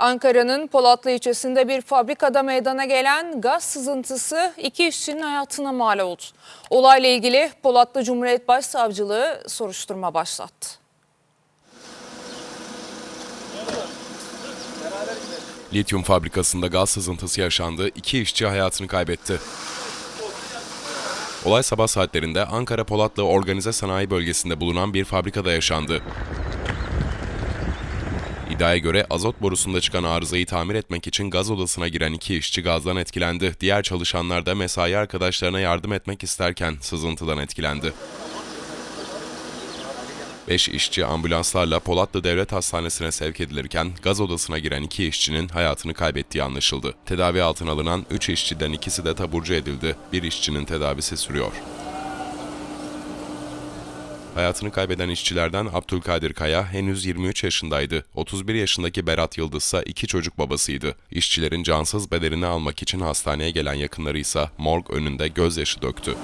Ankara'nın Polatlı ilçesinde bir fabrikada meydana gelen gaz sızıntısı iki işçinin hayatına mal oldu. Olayla ilgili Polatlı Cumhuriyet Başsavcılığı soruşturma başlattı. Lityum fabrikasında gaz sızıntısı yaşandı, iki işçi hayatını kaybetti. Olay sabah saatlerinde Ankara Polatlı Organize Sanayi Bölgesi'nde bulunan bir fabrikada yaşandı. İddiaya göre azot borusunda çıkan arızayı tamir etmek için gaz odasına giren iki işçi gazdan etkilendi. Diğer çalışanlar da mesai arkadaşlarına yardım etmek isterken sızıntıdan etkilendi. 5 işçi ambulanslarla Polatlı Devlet Hastanesi'ne sevk edilirken gaz odasına giren iki işçinin hayatını kaybettiği anlaşıldı. Tedavi altına alınan 3 işçiden ikisi de taburcu edildi. Bir işçinin tedavisi sürüyor. Hayatını kaybeden işçilerden Abdülkadir Kaya henüz 23 yaşındaydı. 31 yaşındaki Berat Yıldız ise iki çocuk babasıydı. İşçilerin cansız bedenini almak için hastaneye gelen yakınları ise morg önünde gözyaşı döktü.